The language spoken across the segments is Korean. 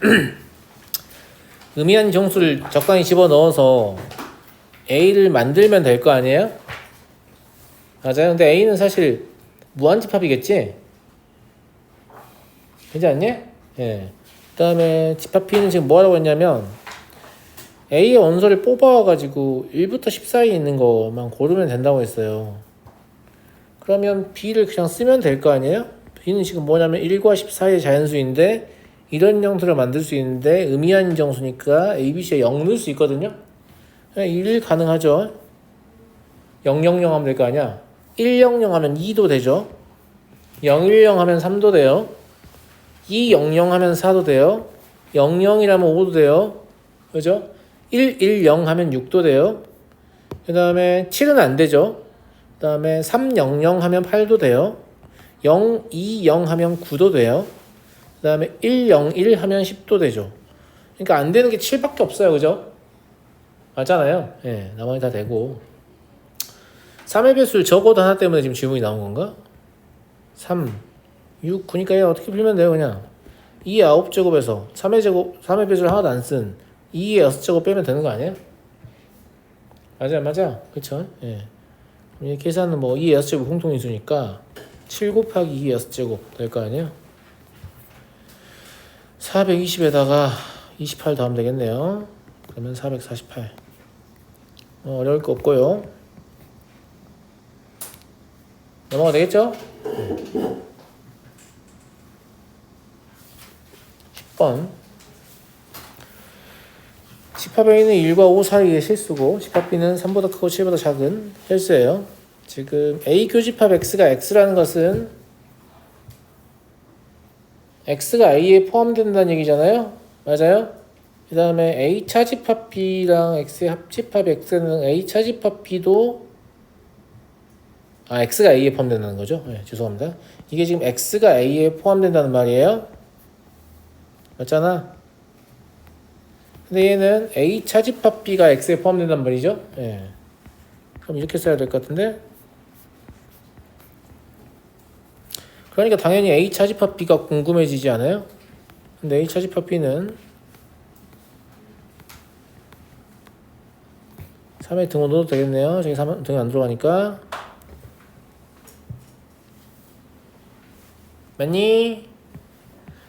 의미한 정수를 적당히 집어 넣어서 A를 만들면 될 거 아니에요? 맞아요. 근데 A는 사실 무한집합이겠지? 그렇지 않니? 예. 그 다음에 집합 P는 지금 뭐 하라고 했냐면 A의 원소를 뽑아가지고 1부터 10 사이에 있는 것만 고르면 된다고 했어요. 그러면 B를 그냥 쓰면 될 거 아니에요? B는 지금 뭐냐면 1과 10 사이의 자연수인데 이런 형태를 만들 수 있는데 의미한 정수니까 ABC에 0 넣을 수 있거든요. 1 가능하죠. 000 하면 될 거 아니야. 100 하면 2도 되죠. 010 하면 3도 돼요. 200 하면 4도 돼요. 00이라면 5도 돼요. 그죠? 110 하면 6도 돼요. 그 다음에 7은 안 되죠. 그 다음에 300 하면 8도 돼요. 020 하면 9도 돼요. 그 다음에 101 하면 10도 되죠. 그러니까 안 되는 게 7밖에 없어요. 그죠? 맞잖아요. 예, 나머지 다 되고. 3의 배수를 적어도 하나 때문에 지금 질문이 나온 건가? 3, 6, 9니까 얘 어떻게 풀면 돼요, 그냥. 2의 9제곱에서 3의 제곱, 3의 배수를 하나도 안 쓴 2의 6제곱 빼면 되는 거 아니에요? 맞아, 맞아. 그쵸? 예. 그럼 이 계산은 뭐 2의 6제곱 공통인수니까 7 곱하기 2의 6제곱 될 거 아니에요? 420에다가 28 더하면 되겠네요. 그러면 448. 어, 어려울 거 없고요. 넘어가 되겠죠? 10번. 집합에 있는 1과 5 사이의 실수고 집합비는 3보다 크고 7보다 작은 헬수예요. 지금 A 교집합 X가 X라는 것은 X가 A에 포함된다는 얘기잖아요. 맞아요? 그 다음에 A 차집합 B랑 X의 합집합 X는 A 차집합 B도 아 X가 A에 포함된다는 거죠. 네, 죄송합니다. 이게 지금 X가 A에 포함된다는 말이에요. 맞잖아. 근데 얘는 A 차집합 B가 X에 포함된단 말이죠. 예. 그럼 이렇게 써야 될 것 같은데. 그러니까 당연히 A 차집합 B가 궁금해지지 않아요? 근데 A 차집합 B는 3에 등호 넣어도 되겠네요. 저기 3 등이 안 들어가니까. 맞니?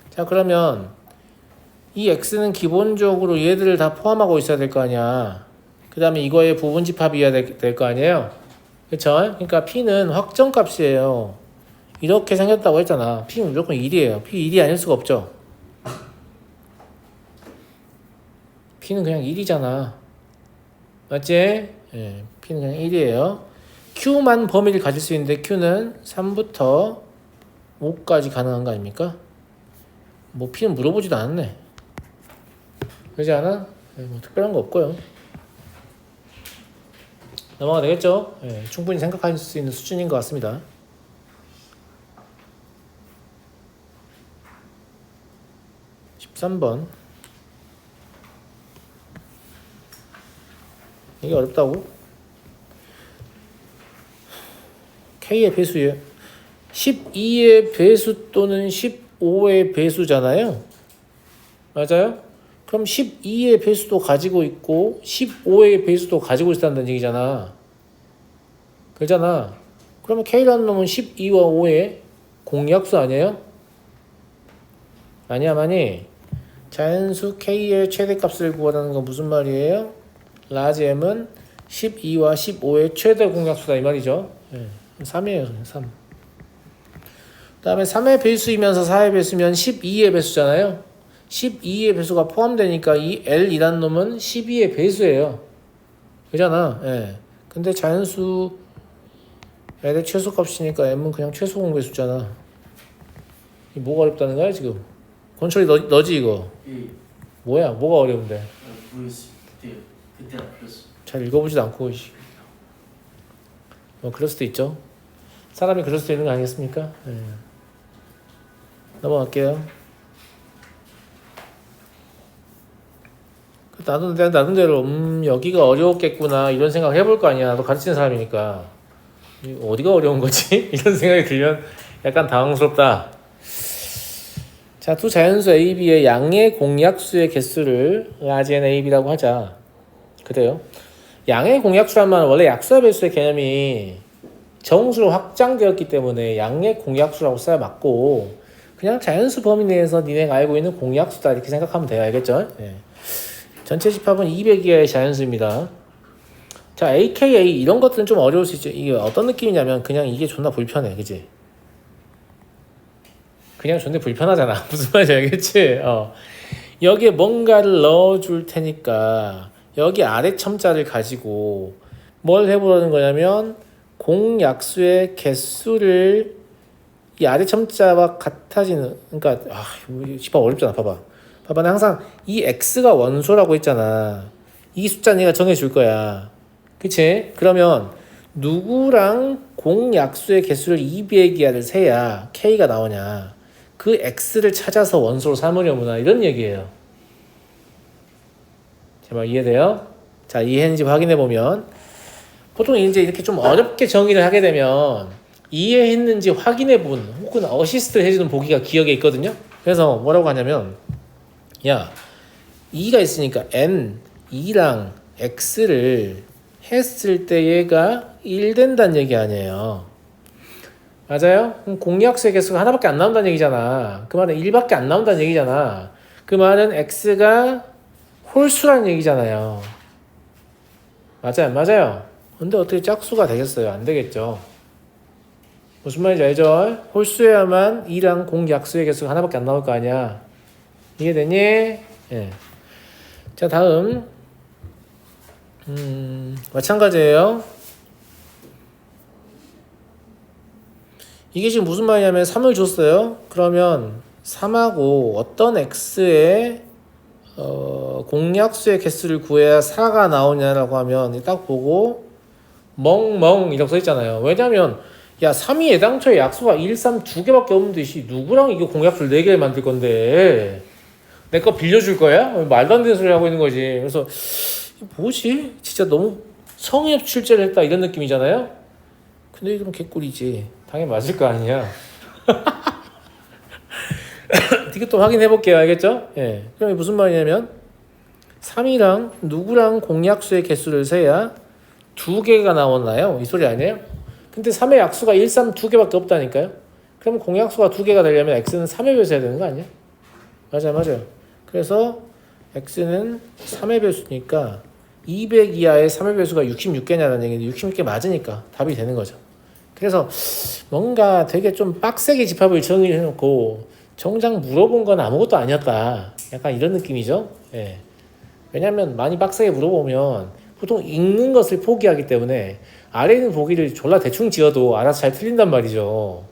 자, 그러면 이 x는 기본적으로 얘들을 다 포함하고 있어야 될 거 아니야. 그 다음에 이거의 부분 집합이어야 될 거 아니에요. 그쵸? 그러니까 p는 확정값이에요. 이렇게 생겼다고 했잖아. p는 무조건 1이에요. p 1이 아닐 수가 없죠. p는 그냥 1이잖아. 맞지? 예, p는 그냥 1이에요. q만 범위를 가질 수 있는데 q는 3부터 5까지 가능한 거 아닙니까? 뭐 p는 물어보지도 않았네. 그러지 않아? 네, 뭐 특별한 거 없고요. 넘어가 되겠죠? 예, 충분히 생각할 수 있는 수준인 것 같습니다. (13번) 이게 어렵다고? k의 배수예요. 12의 배수 또는 15의 배수잖아요. 맞아요? 그럼 12의 배수도 가지고 있고 15의 배수도 가지고 있다는 얘기잖아. 그러잖아. 그러면 K라는 놈은 12와 5의 공약수 아니에요? 아니야, 많이. 자연수 K의 최대값을 구하라는 건 무슨 말이에요? 라지 M은 12와 15의 최대 공약수다 이 말이죠. 네. 3이에요, 3. 그 다음에 3의 배수이면서 4의 배수면 12의 배수잖아요. 12의 배수가 포함되니까 이 L이란 놈은 12의 배수예요. 그잖아. 예. 근데 자연수 L의 최소값이니까 M은 그냥 최소 공배수잖아. 이 뭐가 어렵다는 거야 지금? 권철이 너, 너지 이거? 예, 뭐야? 뭐가 어려운데? 아, 모르겠어요. 그때 그때 안 풀었어. 잘 읽어보지도 않고 씨. 뭐 그럴 수도 있죠. 사람이 그럴 수도 있는 거 아니겠습니까? 예. 넘어갈게요. 나도 내가 나름대로 음 여기가 어려웠겠구나 이런 생각 해볼 거 아니야. 나도 가르치는 사람이니까 이 어디가 어려운 거지? 이런 생각이 들면 약간 당황스럽다. 자, 두 자연수 A, B의 양의 공약수의 개수를 라지엔 A, B라고 하자. 그래요. 양의 공약수란 말은 원래 약수와 배수의 개념이 정수로 확장되었기 때문에 양의 공약수라고 써야 맞고 그냥 자연수 범위 내에서 니네가 알고 있는 공약수다 이렇게 생각하면 돼요. 알겠죠? 예. 전체 집합은 200 이하의 자연수입니다. 자, AKA 이런 것들은 좀 어려울 수 있죠. 이게 어떤 느낌이냐면 그냥 이게 존나 불편해. 그지? 그냥 존나 불편하잖아. 무슨 말인지 알겠지? 어. 여기에 뭔가를 넣어줄 테니까 여기 아래 첨자를 가지고 뭘 해보려는 거냐면 공약수의 개수를 이 아래 첨자와 같아지는 그러니까 아 집합 어렵잖아 봐봐 봐봐 나 항상 이 x가 원소라고 했잖아 이 숫자 내가 정해줄 거야 그치 그러면 누구랑 공약수의 개수를 200이하를 세야 k가 나오냐 그 x를 찾아서 원소로 삼으려구나 이런 얘기예요 제발 이해돼요? 자 이해했는지 확인해 보면 보통 이제 이렇게 좀 어렵게 정의를 하게 되면 이해했는지 확인해 본 혹은 어시스트 해주는 보기가 기억에 있거든요. 그래서 뭐라고 하냐면 야 2가 있으니까 n 2랑 x를 했을 때 얘가 1 된다는 얘기 아니에요. 맞아요? 공약수의 개수가 하나밖에 안 나온다는 얘기잖아. 그 말은 1밖에 안 나온다는 얘기잖아. 그 말은 x가 홀수라는 얘기잖아요. 맞아요, 맞아요. 근데 어떻게 짝수가 되겠어요? 안 되겠죠. 무슨 말인지 알죠? 홀수여야만 2랑 공약수의 개수가 하나밖에 안 나올 거 아니야. 이해되니? 예. 자, 다음. 음, 마찬가지예요. 이게 지금 무슨 말이냐면 3을 줬어요. 그러면 3하고 어떤 x의 어, 공약수의 개수를 구해야 4가 나오냐라고 하면 딱 보고 멍멍 이라고 써 있잖아요. 왜냐면 야 3이 애당초에 약수가 1, 3 두 개밖에 없는데 씨 누구랑 이거 공약수를 4개를 만들 건데 내 거 빌려줄 거야? 말도 안 되는 소리 하고 있는 거지. 그래서 뭐지? 진짜 너무 성의 출제를 했다 이런 느낌이잖아요. 근데 이건 개꿀이지. 당연히 맞을 거 아니야. 이것도 확인해 볼게요. 알겠죠? 예. 그럼 무슨 말이냐면 3이랑 누구랑 공약수의 개수를 세야 두 개가 나왔나요? 이 소리 아니에요? 근데 3의 약수가 1, 3 두 개밖에 없다니까요? 그럼 공약수가 두 개가 되려면 x는 3의 배수 해야 되는 거 아니야? 맞아요, 맞아요. 그래서 x는 3의 배수니까 200 이하의 3의 배수가 66개냐는 얘기인데 66개 맞으니까 답이 되는 거죠. 그래서 뭔가 되게 좀 빡세게 집합을 정의해 놓고 정작 물어본 건 아무것도 아니었다. 약간 이런 느낌이죠. 예. 왜냐하면 많이 빡세게 물어보면 보통 읽는 것을 포기하기 때문에 아래 있는 보기를 졸라 대충 지어도 알아서 잘 틀린단 말이죠.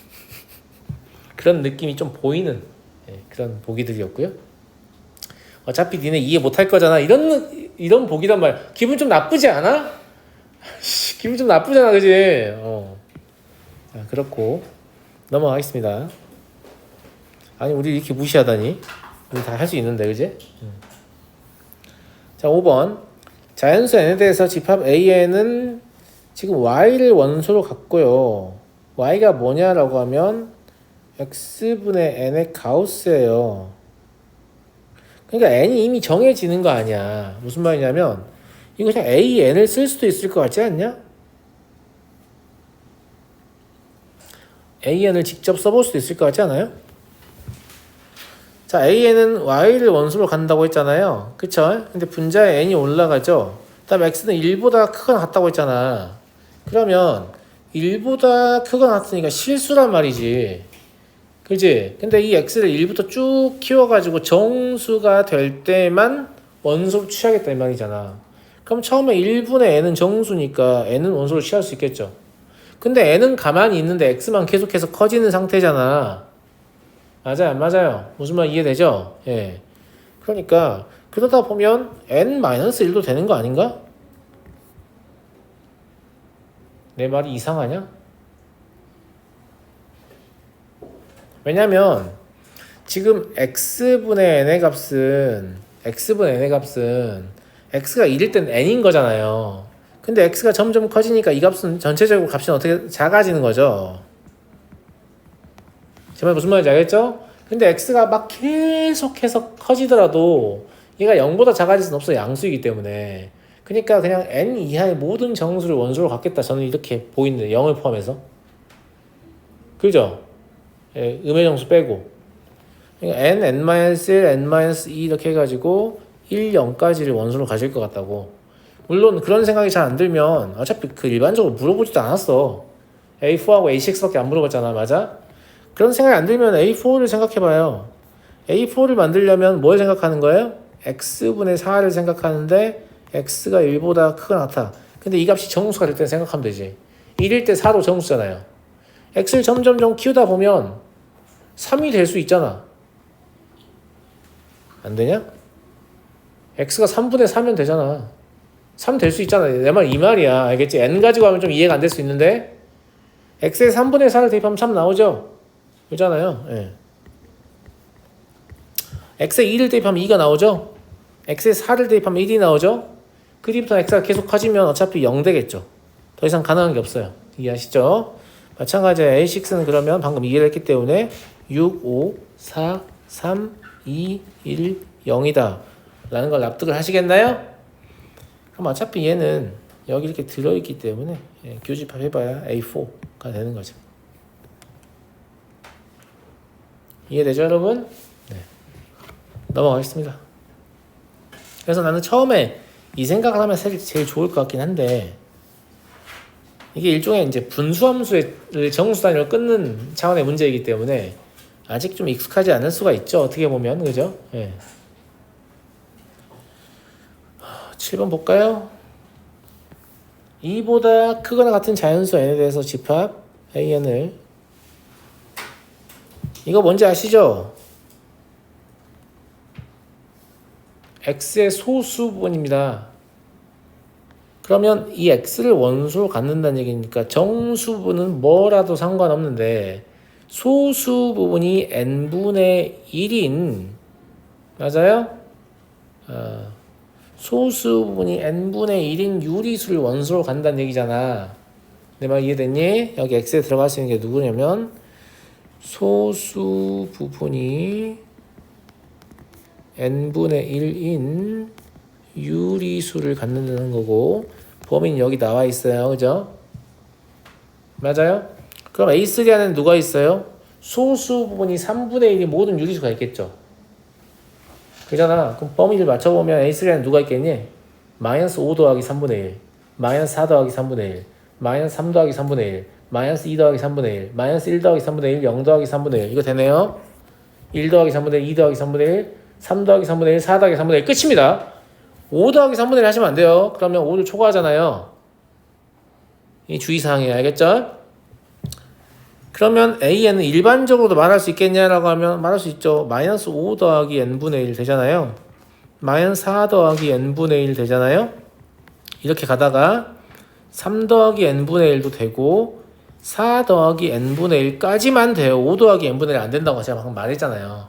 그런 느낌이 좀 보이는 예, 그런 보기들이었고요. 어차피 니네 이해 못할 거잖아. 이런 느- 이런 보기란 말 기분 좀 나쁘지 않아? 씨, 기분 좀 나쁘잖아, 그지? 어. 아, 그렇고 넘어가겠습니다. 아니 우리 이렇게 무시하다니 우리 다 할 수 있는데 그지? 음. 자 5번 자연수 n에 대해서 집합 AN은 지금 y를 원소로 갖고요 y가 뭐냐라고 하면 x분의 n의 가우스예요 그러니까 n이 이미 정해지는 거 아니야 무슨 말이냐면 이거 그냥 a n을 쓸 수도 있을 것 같지 않냐? A n을 직접 써볼 수도 있을 것 같지 않아요? 자, AN은 Y를 원수로 간다고 했잖아요. 그쵸? 근데 분자에 N이 올라가죠? 그 다음에 X는 1보다 크거나 같다고 했잖아. 그러면 1보다 크거나 같으니까 실수란 말이지. 그지? 근데 이 X를 1부터 쭉 키워가지고 정수가 될 때만 원소로 취하겠다 이 말이잖아. 그럼 처음에 1분의 N은 정수니까 N은 원소로 취할 수 있겠죠. 근데 N은 가만히 있는데 X만 계속해서 커지는 상태잖아. 맞아요, 안 맞아요? 무슨 말 이해되죠? 예. 그러니까 그러다 보면 n-1도 되는 거 아닌가? 내 말이 이상하냐? 왜냐면 지금 x분의 n의 값은 x분의 n의 값은 x가 1일 땐 n인 거잖아요. 근데 x가 점점 커지니까 이 값은 전체적으로 값이 어떻게 작아지는 거죠. 제 말 무슨 말인지 알겠죠? 근데 x가 막 계속해서 커지더라도 얘가 0보다 작아질 수는 없어 양수이기 때문에 그러니까 그냥 n 이하의 모든 정수를 원소로 갖겠다 저는 이렇게 보이는데 0을 포함해서 그죠? 예, 음의 정수 빼고 그러니까 n, n-1, n-2 이렇게 해가지고 1, 0까지를 원소로 가질 것 같다고 물론 그런 생각이 잘 안 들면 어차피 그 일반적으로 물어보지도 않았어. A4하고 A6밖에 안 물어봤잖아 맞아? 그런 생각이 안 들면 A4를 생각해봐요. A4를 만들려면 뭘 생각하는 거예요? X분의 4를 생각하는데 X가 1보다 크거나 같아. 근데 이 값이 정수가 될 때 생각하면 되지. 1일 때 4도 정수잖아요. X를 점점점 키우다 보면 3이 될 수 있잖아. 안 되냐? X가 3분의 4면 되잖아 3 될 수 있잖아. 내 말 이 말이야. 알겠지? n 가지고 하면 좀 이해가 안 될 수 있는데 x의 3분의 4를 대입하면 3 나오죠? 그잖아요. 예. x의 2를 대입하면 2가 나오죠? x의 4를 대입하면 1이 나오죠? 그 뒤부터 x가 계속 커지면 어차피 0 되겠죠. 더 이상 가능한 게 없어요. 이해하시죠? 마찬가지로 a6는 그러면 방금 이해를 했기 때문에 6, 5, 4, 3, 2, 1, 0이다. 라는 걸 납득을 하시겠나요? 그럼 어차피 얘는 여기 이렇게 들어있기 때문에 예, 교집합 해봐야 A4가 되는 거죠. 이해되죠, 여러분? 네. 넘어가겠습니다. 그래서 나는 처음에 이 생각을 하면 사실 제일 좋을 것 같긴 한데 이게 일종의 이제 분수함수의 정수 단위로 끊는 차원의 문제이기 때문에 아직 좀 익숙하지 않을 수가 있죠. 어떻게 보면 그죠? 예. 7번 볼까요? 2보다 크거나 같은 자연수 n에 대해서 집합 an을 이거 뭔지 아시죠? x의 소수분입니다. 그러면 이 x를 원소로 갖는다는 얘기니까 정수분은 뭐라도 상관없는데 소수 부분이 n분의 1인 맞아요? 아, 소수 부분이 n분의 1인 유리수를 원소로 간다는 얘기잖아. 내 말 이해됐니? 여기 x에 들어갈 수 있는 게 누구냐면 소수 부분이 n분의 1인 유리수를 갖는다는 거고 범위는 여기 나와 있어요. 그죠? 맞아요? 그럼 A3 안에 누가 있어요? 소수 부분이 3분의 1이 모든 유리수가 있겠죠. 그잖아. 그럼 범위를 맞춰보면 A3에는 누가 있겠니? 마이너스 5 더하기 3분의 1, 마이너스 4 더하기 3분의 1, 마이너스 3 더하기 3분의 1, 마이너스 2 더하기 3분의 1, 마이너스 1 더하기 3분의 1, 0 더하기 3분의 1. 이거 되네요? 1 더하기 3분의 1, 2 더하기 3분의 1, 3 더하기 3분의 1, 4 더하기 3분의 1. 끝입니다. 5 더하기 3분의 1 하시면 안 돼요. 그러면 5를 초과하잖아요. 이 주의사항이에요. 알겠죠? 그러면 AN은 일반적으로도 말할 수 있겠냐라고 하면 말할 수 있죠. 마이너스 5 더하기 n분의 1 되잖아요. 마이너스 4 더하기 n분의 1 되잖아요. 이렇게 가다가 3 더하기 n분의 1도 되고 4 더하기 n분의 1까지만 돼요. 5 더하기 n분의 1 안 된다고 제가 방금 말했잖아요.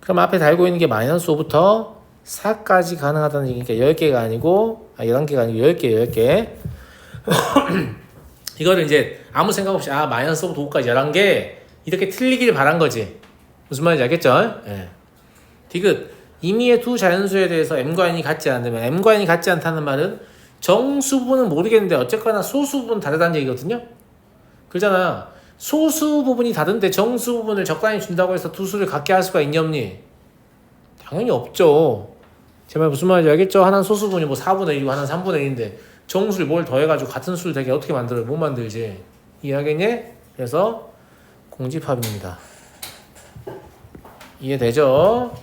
그럼 앞에 달고 있는 게 마이너스 5부터 4까지 가능하다는 얘기니까 10개가 아니고 아 11개가 아니고 10개 10개 이거를 이제 아무 생각 없이 아 마이너스 5부터 5까지 11개 이렇게 틀리길 바란 거지 무슨 말인지 알겠죠? 예. 디귿 임의의 두 자연수에 대해서 m과 n이 같지 않으면 m과 n이 같지 않다는 말은 정수분은 모르겠는데 어쨌거나 소수분 다르다는 얘기거든요 그러잖아 소수 부분이 다른데 정수 부분을 적당히 준다고 해서 두 수를 같게 할 수가 있니 없니? 당연히 없죠 제 말 무슨 말인지 알겠죠? 하나는 소수분이 뭐 4분의 1이고 하나는 3분의 1인데 정수를 뭘 더해가지고 같은 수를 되게 어떻게 만들어요? 못 만들지. 이해하겠니? 그래서 공집합입니다. 이해되죠?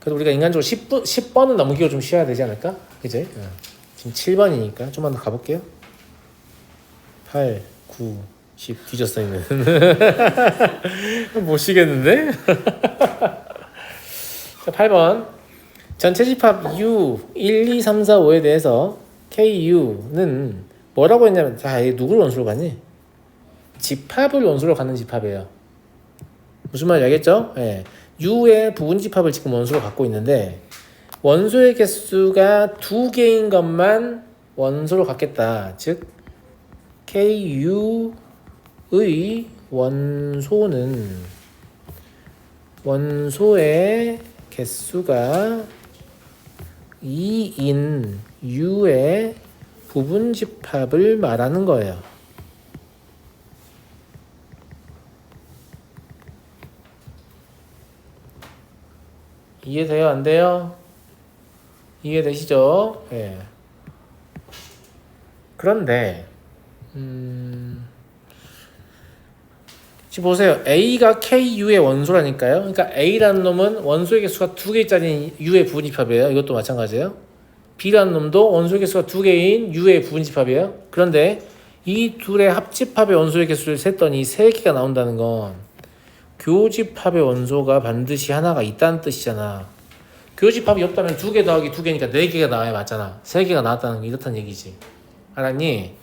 그래도 우리가 인간적으로 10분, 10번은 넘기고 좀 쉬어야 되지 않을까? 그지? 어. 지금 7번이니까 좀만 더 가볼게요. 8, 9, 10 뒤졌어 있는. 못 쉬겠는데? 자, 8번. 전체 집합 U 1, 2, 3, 4, 5에 대해서 KU는 뭐라고 했냐면 자, 이게 누구를 원수로 가니? 집합을 원수로 가는 집합이에요. 무슨 말인지 알겠죠? 예. U의 부분 집합을 지금 원수로 갖고 있는데 원소의 개수가 두 개인 것만 원소로 갖겠다. 즉 KU의 원소는 원소의 개수가 2인 U의 부분 집합을 말하는 거예요. 이해돼요? 안 돼요? 이해되시죠? 예. 그런데 음, 지금 보세요. A가 KU의 원소라니까요. 그러니까 A라는 놈은 원소의 개수가 두 개짜리 U의 부분집합이에요. 이것도 마찬가지예요. B라는 놈도 원소의 개수가 두 개인 U의 부분집합이에요. 그런데 이 둘의 합집합의 원소의 개수를 셌더니 세 개가 나온다는 건 교집합의 원소가 반드시 하나가 있다는 뜻이잖아. 교집합이 없다면 두 개 더하기 두 개니까 네 개가 나와야 맞잖아. 세 개가 나왔다는 게 이렇다는 얘기지. 알았니?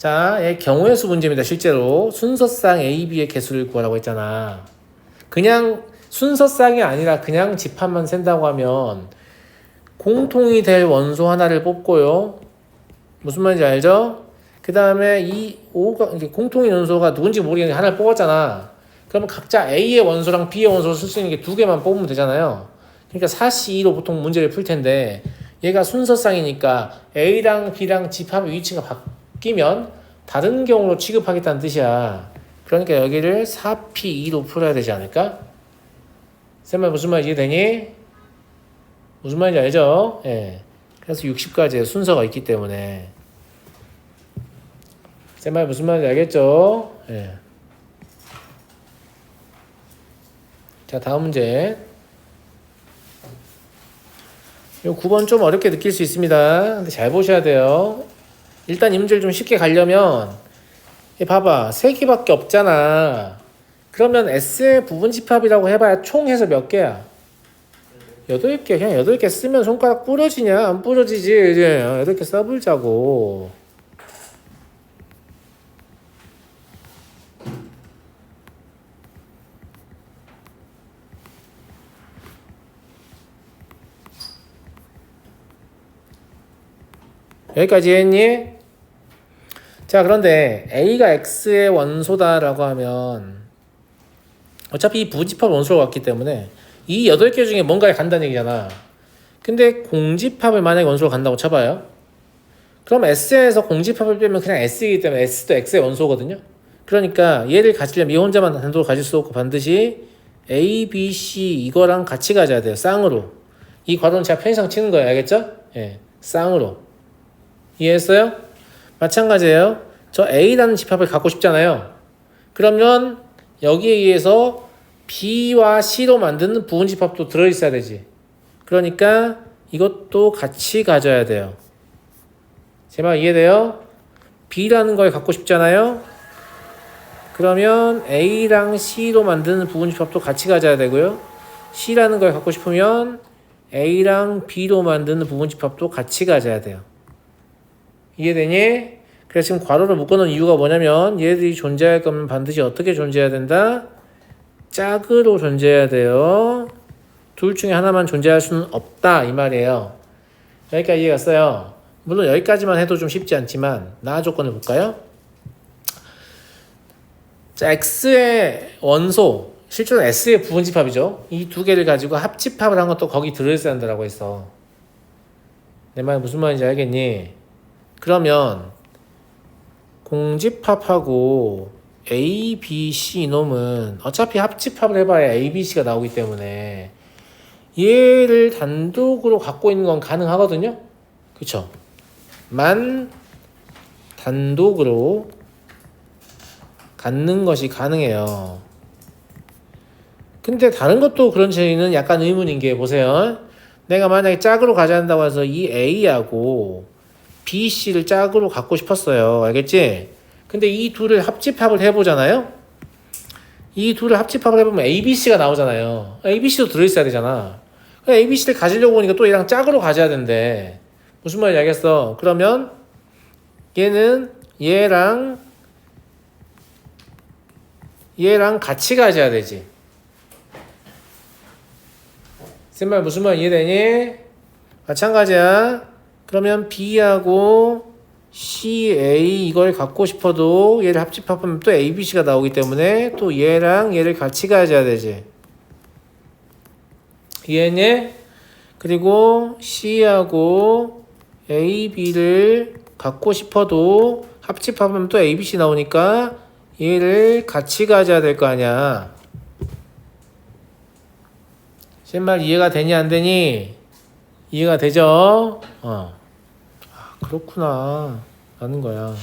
자, 얘 경우의 수 문제입니다. 실제로 순서상 A, B의 개수를 구하라고 했잖아. 그냥 순서상이 아니라 그냥 집합만 센다고 하면 공통이 될 원소 하나를 뽑고요. 무슨 말인지 알죠? 그 다음에 이 5가 이게 공통인 원소가 누군지 모르겠는데 하나를 뽑았잖아. 그러면 각자 A의 원소랑 B의 원소를 쓸 수 있는 게 두 개만 뽑으면 되잖아요. 그러니까 4C2로 보통 문제를 풀 텐데 얘가 순서상이니까 A랑 B랑 집합의 위치가 바 뀌면 다른 경우로 취급하겠다는 뜻이야. 그러니까 여기를 4P2로 풀어야 되지 않을까? 쌤말 무슨 말 이해되니? 무슨 말인지 알죠? 예. 그래서 60가지의 순서가 있기 때문에 쌤말 무슨 말인지 알겠죠? 예. 자, 다음 문제. 요 9번 좀 어렵게 느낄 수 있습니다. 근데 잘 보셔야 돼요. 일단 이 문제를 좀 쉽게 가려면 이 봐봐. 세 개밖에 없잖아. 그러면 S의 부분 집합이라고 해봐야 총 해서 몇 개야? 여덟 개. 그냥 여덟 개 쓰면 손가락 부러지냐? 안 부러지지. 이제 여덟 개 써불자고. 여기까지 했니? 자, 그런데 A가 X의 원소다라고 하면 어차피 이 부집합 원소가 왔기 때문에 이 여덟 개 중에 뭔가에 간다는 얘기잖아. 근데 공집합을 만약에 원소로 간다고 쳐봐요. 그럼 S에서 공집합을 빼면 그냥 S이기 때문에 S도 X의 원소거든요. 그러니까 얘를 가지려면 이 혼자만 단독으로 가질 수 없고 반드시 A, B, C 이거랑 같이 가져야 돼요. 쌍으로. 이 괄호는 제가 편의상 치는 거예요. 알겠죠? 예. 쌍으로. 이해했어요? 마찬가지예요. 저 A라는 집합을 갖고 싶잖아요. 그러면 여기에 의해서 B와 C로 만드는 부분 집합도 들어있어야 되지. 그러니까 이것도 같이 가져야 돼요. 제 말 이해돼요? B라는 걸 갖고 싶잖아요. 그러면 A랑 C로 만드는 부분 집합도 같이 가져야 되고요. C라는 걸 갖고 싶으면 A랑 B로 만드는 부분 집합도 같이 가져야 돼요. 이해되니? 그래서 지금 괄호를 묶어놓은 이유가 뭐냐면 얘들이 존재할 거면 반드시 어떻게 존재해야 된다? 짝으로 존재해야 돼요. 둘 중에 하나만 존재할 수는 없다 이 말이에요. 여기까지 이해갔어요. 물론 여기까지만 해도 좀 쉽지 않지만 나아 조건을 볼까요? 자, X의 원소, 실제로 S의 부분집합이죠. 이 두 개를 가지고 합집합을 한 것도 거기 들어있어야 한다고 했어. 내 말 무슨 말인지 알겠니? 그러면 공집합하고 A, B, C 놈은 어차피 합집합을 해봐야 A, B, C가 나오기 때문에 얘를 단독으로 갖고 있는 건 가능하거든요. 그쵸? 만 단독으로 갖는 것이 가능해요. 근데 다른 것도 그런 제의는 약간 의문인 게 보세요. 내가 만약에 짝으로 가져간다고 해서 이 A하고 B, C를 짝으로 갖고 싶었어요. 알겠지? 근데 이 둘을 합집합을 해보잖아요? 이 둘을 합집합을 해보면 A, B, C가 나오잖아요. A, B, C도 들어있어야 되잖아. A, B, C를 가지려고 보니까 또 얘랑 짝으로 가져야 된대. 무슨 말인지 알겠어? 그러면 얘는 얘랑 얘랑 같이 가져야 되지. 쌤말 무슨 말 이해되니? 마찬가지야. 그러면 B하고 CA 이걸 갖고 싶어도 얘를 합집합하면 또 ABC가 나오기 때문에 또 얘랑 얘를 같이 가져야 되지. 얘네 그리고 C하고 AB를 갖고 싶어도 합집합하면 또 ABC 나오니까 얘를 같이 가져야 될 거 아니야. 제 말 이해가 되니 안 되니? 이해가 되죠? 어. 아, 그렇구나. 라는 거야.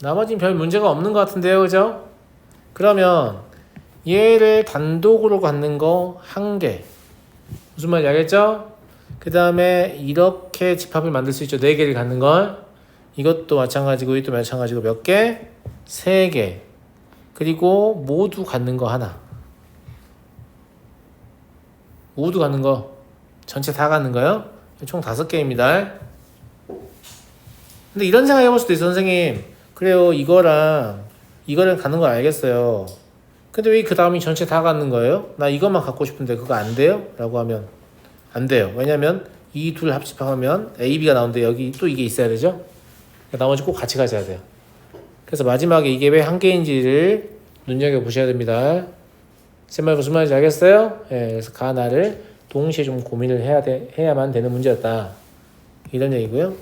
나머진 별 문제가 없는 것 같은데요, 그죠? 그러면 얘를 단독으로 갖는 거 한 개. 무슨 말인지 알겠죠? 그 다음에 이렇게 집합을 만들 수 있죠. 네 개를 갖는 걸. 이것도 마찬가지고 이것도 마찬가지고 몇 개? 세 개. 그리고 모두 갖는 거 하나. 모두 갖는 거. 전체 다 갖는 거요? 총 다섯 개입니다. 근데 이런 생각 해볼 수도 있어, 선생님. 그래요, 이거랑 이거를 갖는 거 알겠어요. 근데 왜 그 다음이 전체 다 갖는 거예요? 나 이것만 갖고 싶은데 그거 안 돼요? 라고 하면 안 돼요. 왜냐면 이 둘 합집하면 A, B가 나오는데 여기 또 이게 있어야 되죠? 그러니까 나머지 꼭 같이 가져야 돼요. 그래서 마지막에 이게 왜 한 개인지를 눈여겨 보셔야 됩니다. 제 말 무슨 말인지 알겠어요? 예, 그래서 가 나를 동시에 좀 고민을 해야 돼, 해야만 되는 문제였다. 이런 얘기고요.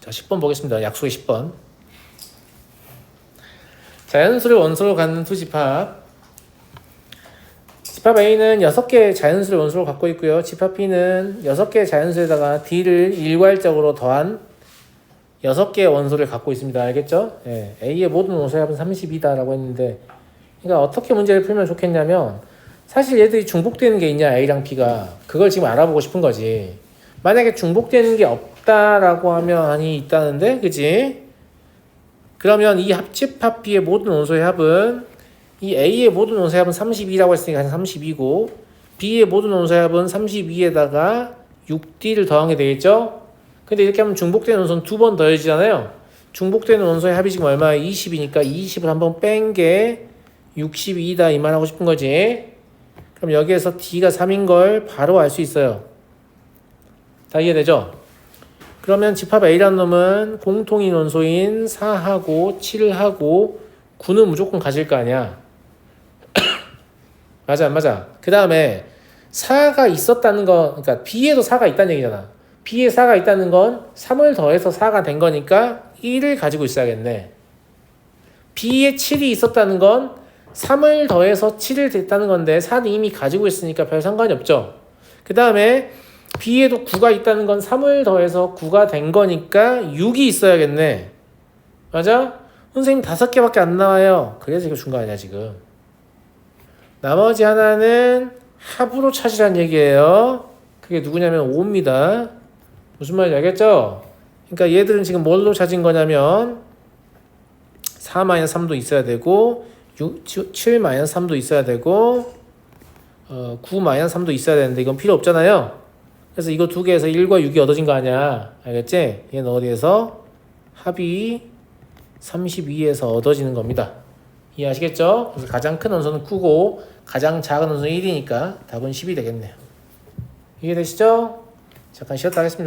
자, 10번 보겠습니다. 약속의 10번. 자연수를 원소로 갖는 두 집합. 집합 A는 6개의 자연수를 원소로 갖고 있고요. 집합 B는 6개의 자연수에다가 D를 일괄적으로 더한 6개의 원소를 갖고 있습니다. 알겠죠? 예, A의 모든 원소의 합은 32다라고 했는데 그러니까 어떻게 문제를 풀면 좋겠냐면 사실 얘들이 중복되는 게 있냐 A랑 B가 그걸 지금 알아보고 싶은 거지. 만약에 중복되는 게 없다라고 하면 아니 있다는데 그지? 그러면 이 합집합 B의 모든 원소의 합은 이 A의 모든 원소의 합은 32라고 했으니까 32고 B의 모든 원소의 합은 32에다가 6D를 더한 게 되겠죠? 근데 이렇게 하면 중복되는 원소는 두 번 더해지잖아요. 중복되는 원소의 합이 지금 얼마야? 20이니까 20을 한번 뺀 게 62다 이 말하고 싶은 거지. 그럼 여기에서 D가 3인 걸 바로 알 수 있어요. 다 이해되죠? 그러면 집합 A라는 놈은 공통인 원소인 4하고 7하고 9는 무조건 가질 거 아니야. 맞아, 안 맞아. 그 다음에 4가 있었다는 거, 그러니까 B에도 4가 있다는 얘기잖아. B에 4가 있다는 건 3을 더해서 4가 된 거니까 1을 가지고 있어야겠네. B에 7이 있었다는 건 3을 더해서 7을 됐다는 건데 4는 이미 가지고 있으니까 별 상관이 없죠. 그 다음에 B에도 9가 있다는 건 3을 더해서 9가 된 거니까 6이 있어야겠네. 맞아? 선생님 다섯 개밖에 안 나와요. 그래서 이거 준 거 아니야 지금. 나머지 하나는 합으로 찾으란 얘기예요. 그게 누구냐면 5입니다. 무슨 말인지 알겠죠? 그러니까 얘들은 지금 뭘로 찾은 거냐면 4-3도 있어야 되고 6, 7-3도 있어야 되고 어, 9-3도 있어야 되는데 이건 필요 없잖아요. 그래서 이거 두 개에서 1과 6이 얻어진 거 아니야. 알겠지? 얘는 어디에서 합이 32에서 얻어지는 겁니다. 이해하시겠죠? 그래서 가장 큰 원소는 9고 가장 작은 원소는 1이니까 답은 10이 되겠네요. 이해되시죠? 잠깐 쉬었다 하겠습니다.